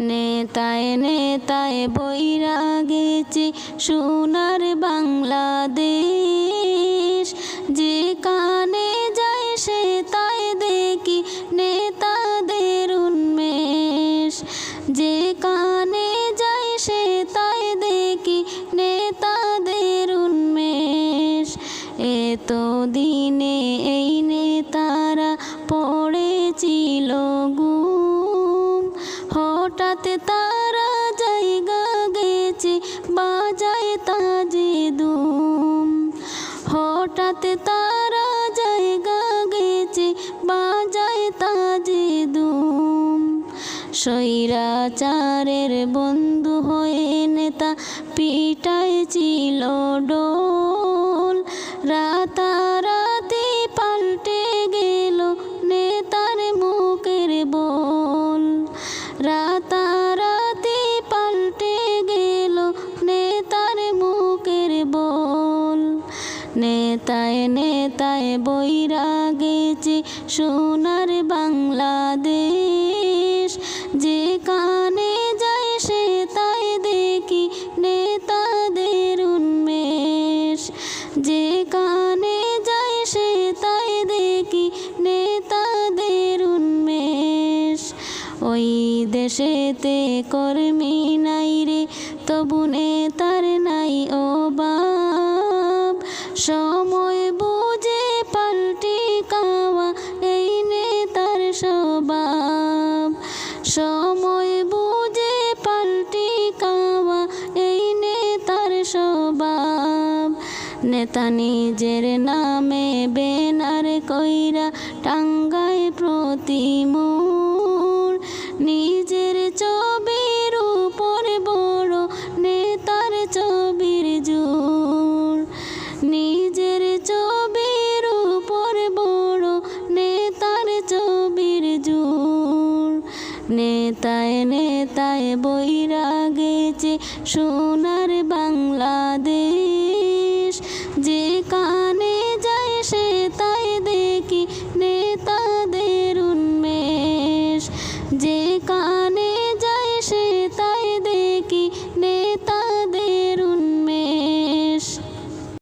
নেতায় নেতায় বইরা গেছে সোনার বাংলাদেশ। যে কানে যায় সে তাই দেখি নেতাদের উন্মেষ। যে কানে যায় সে তাই দেখি নেতাদের উন্মেষ। এত দিনে হঠাৎ তারা জায়গা গেছে বাজায় তাজে দুম। হঠাৎ তারা জায়গা গেছে বাজায় তাজে দুম। স্বৈরাচারের বন্ধু হয়ে নেতা পিটায় ছিল ডোল নেতায় নেতায় বইরা গেছে সোনার বাংলাদেশ। যে কানে যায় সে তাই দেখি নেতাদের উন্মেষ। যে কানে যায় সে তাই দেখি নেতাদের উন্মেষ। ওই দেশেতে কর্মী নাই রে, তবু নেতার নাই ও বাপ সময় বুঝে পাল্টি কাওয়া এই নেতার স্বভাব। সময় বুঝে পাল্টি কাওয়া এই নেতার স্বভাব। নেতা নিজের নামে বেনার কইরা টাঙ্গায় প্রতিমূর নেতায় নেতায় বৈরা গেছে সোনার বাংলাদেশ।